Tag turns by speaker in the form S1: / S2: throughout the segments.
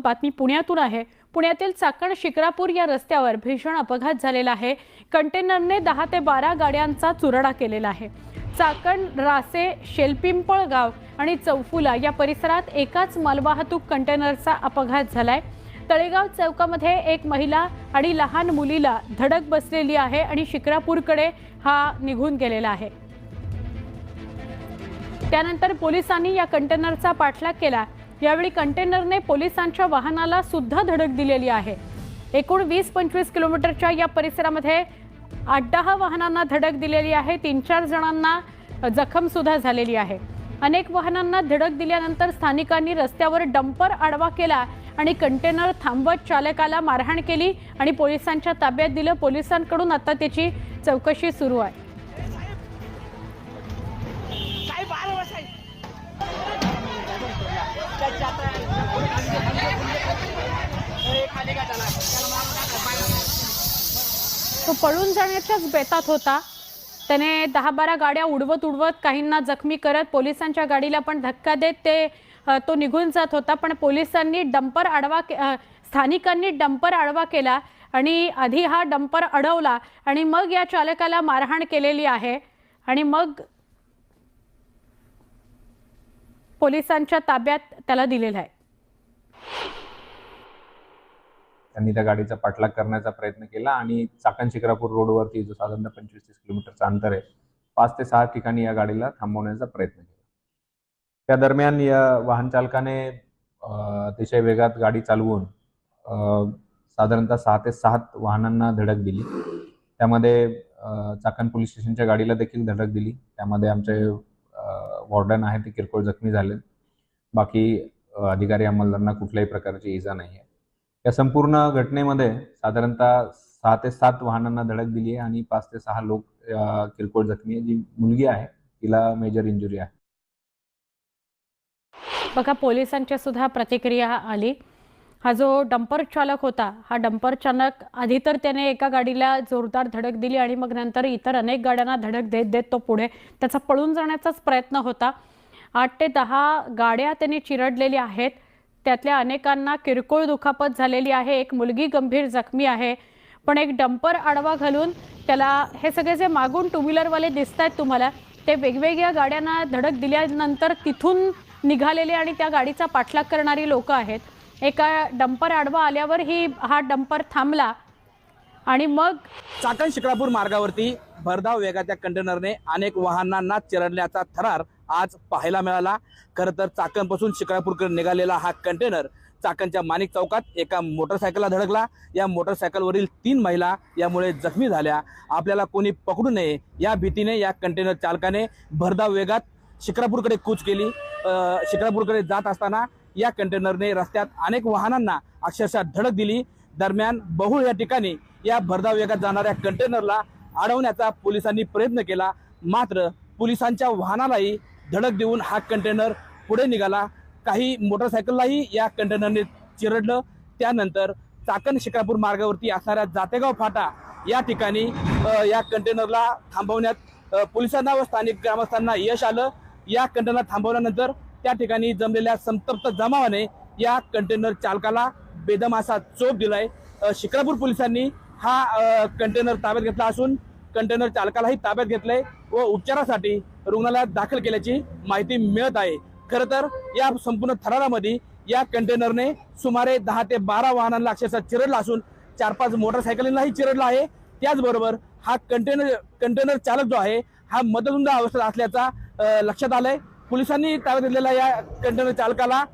S1: बातमी पुण्यातून आहे. पुण्यातील चाकण शिक्रापूर या रस्त्यावर भीषण अपघात झालेला आहे. कंटेनरने दहा ते बारा गाड्यांचा चुरडा केलेला आहे. चाकण रासे शेलपिंपळ गाव आणि चौफुला या परिसरात एकाच मालवाहतूक कंटेनरचा अपघात झालाय. तळेगाव चौकामध्ये एक महिला आणि लहान मुलीला धडक बसलेली आहे आणि शिक्रापूरकडे हा निघून गेलेला आहे. त्यानंतर पोलिसांनी या कंटेनरचा पाठलाग केला. यावेळी कंटेनरने पोलिसांच्या वाहनाला सुद्धा धडक दिलेली आहे. एकूण वीस पंचवीस किलोमीटरच्या या परिसरामध्ये आठ दहा वाहनांना धडक दिलेली आहे. तीन चार जणांना जखम सुद्धा झालेली आहे. अनेक वाहनांना धडक दिल्यानंतर स्थानिकांनी रस्त्यावर डंपर आडवा केला आणि कंटेनर थांबवत चालकाला मारहाण केली आणि पोलिसांच्या ताब्यात दिलं. पोलिसांकडून आता त्याची चौकशी सुरू आहे. तो पळून जाण्याच्याच बेतात होता. त्याने दहा बारा गाड्या उडवत उडवत काहींना जखमी करत पोलिसांच्या गाडीला पण धक्का देत ते तो निघून जात होता. पण पोलिसांनी डंपर आडवा के- स्थानिकांनी डंपर आडवा केला आणि आधी हा डंपर अडवला आणि मग या चालकाला मारहाण केलेली आहे. आणि मग पोलिसांच्या ताब्यात त्याला दिलेला आहे.
S2: त्यांनी त्या गाडीचा पाठलाग करण्याचा प्रयत्न केला आणि चाकण शिक्रापूर रोडवरती जो साधारण पंचवीस तीस किलोमीटरचा अंतर आहे पाच ते सहा ठिकाणी या गाडीला थांबवण्याचा प्रयत्न केला. त्या दरम्यान या वाहन चालकाने अतिशय वेगात गाडी चालवून साधारणतः सहा ते सात वाहनांना धडक दिली. त्यामध्ये चाकण पोलीस स्टेशनच्या गाडीला देखील धडक दिली. त्यामध्ये आमचे वॉर्डन आहे ते किरकोळ जखमी झाले. बाकी अधिकारी अंमलदारांना कुठल्याही प्रकारची इजा नाही आहे. या संपूर्ण घटनेमध्ये साधारणतः सहा ते सात वाहनांना धडक दिली आहे आणि पाच ते सहा लोक किरकोळ जखमी आहे. जी मुलगी आहे तिला मेजर इंजुरी आहे.
S1: बघा पोलिसांच्या सुद्धा प्रतिक्रिया आली. हा जो डंपर चालक होता हा डंपर चालक आधी तर त्याने एका गाडीला जोरदार धडक दिली आणि मग नंतर इतर अनेक गाड्यांना धडक देत देत तो पुढे त्याचा पळून जाण्याचाच प्रयत्न होता. आठ ते दहा गाड्या त्यांनी चिरडलेल्या आहेत. त्यातल्या अनेकांना किरकोळ दुखापत झालेली आहे. एक मुलगी गंभीर जखमी आहे. पण एक डंपर आडवा घालून त्याला हे सगळे जे मागून टू व्हीलरवाले दिसत आहेत तुम्हाला ते वेगवेगळ्या गाड्यांना धडक दिल्यानंतर तिथून निघालेले आणि त्या गाडीचा पाठलाग करणारी लोक आहेत. एका डंपर आडवा आल्यावर ही हा डंपर थांबला. आणि मग
S3: चाकण शिक्रापूर मार्गावरती भरधाव वेगाच्या कंटेनरने अनेक वाहनांना चिरडल्याचा थरार आज पाहायला मिळाला. खरं तर चाकणपासून शिक्रापूरकडे निघालेला हा कंटेनर चाकणच्या माणिक चौकात एका मोटरसायकलला धडकला. या मोटरसायकलवरील तीन महिला यामुळे जखमी झाल्या. आपल्याला कोणी पकडू नये या भीतीने या कंटेनर चालकाने भरधाव वेगात शिक्रापूरकडे कूच केली. शिक्रापूरकडे जात असताना या कंटेनरने रस्त्यात अनेक वाहनांना अक्षरशः धडक दिली. दरम्यान बहुळ या ठिकाणी या भरधाव वेगात जाणाऱ्या कंटेनरला अडवण्याचा पोलिसांनी प्रयत्न केला. मात्र पोलिसांच्या वाहनालाही धडक देऊन हा कंटेनर पुढे निघाला. काही मोटरसायकललाही या कंटेनरने चिरडलं. त्यानंतर चाकण शिकापूर मार्गावरती असणाऱ्या जातेगाव फाटा या ठिकाणी या कंटेनरला थांबवण्यात पोलिसांना व स्थानिक ग्रामस्थांना यश आलं. या कंटेनर थांबवल्यानंतर त्या ठिकाणी जमलेल्या संतप्त जमावाने या कंटेनर चालकाला बेदम असा चोप दिलाय. शिक्रापूर पोलिसांनी हा कंटेनर ताब्यात घेतला असून कंटेनर चालकालाही ताब्यात घेतलंय व उपचारासाठी रुग्णालयात दाखल केल्याची माहिती मिळत आहे. खर तर या संपूर्ण थरारामध्ये या कंटेनरने सुमारे दहा ते बारा वाहनांना अक्षरशः चिरडला असून चार पाच मोटरसायकलींनाही चिरडला आहे. त्याचबरोबर हा कंटेनर कंटेनर चालक जो आहे हा मदतुंद अवस्थेत असल्याचा लक्षात आलंय. पोलिसांनी ताब्यात घेतलेल्या या कंटेनर चालकाला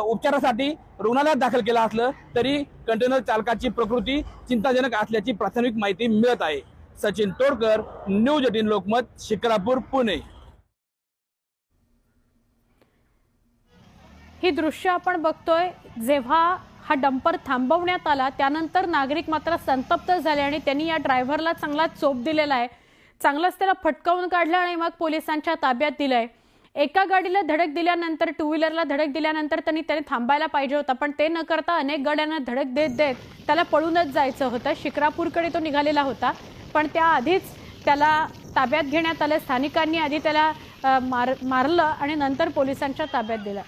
S3: उपचारासाठी रुग्णालयात दाखल केलं असलं तरी कंटेनर चालकाची प्रकृती चिंताजनक असल्याची प्राथमिक माहिती मिळत आहे. Sachin Todkar news eighteen Lokmat Shikrapur Pune.
S1: ही दृश्य आपण बघतोय जेव्हा हा डंपर थांबवण्यात आला त्यानंतर नागरिक मात्र संतप्त झाले आणि त्यांनी या ड्रायव्हरला चांगला चोप दिलेला आहे. चांगलाच त्याला फटकावून काढलं आणि मग पोलिसांच्या ताब्यात दिलंय. एका गाडीला धडक दिल्यानंतर टू व्हीलरला धडक दिल्यानंतर त्यांनी त्याने थांबायला पाहिजे होता. पण ते न करता अनेक गाड्यांना धडक देत देत त्याला पळूनच जायचं होतं. शिक्रापूरकडे तो निघालेला होता. पण त्याआधीच त्याला ताब्यात घेण्यात आलं. स्थानिकांनी आधी त्याला मार मारलं आणि नंतर पोलिसांच्या ताब्यात दिलं.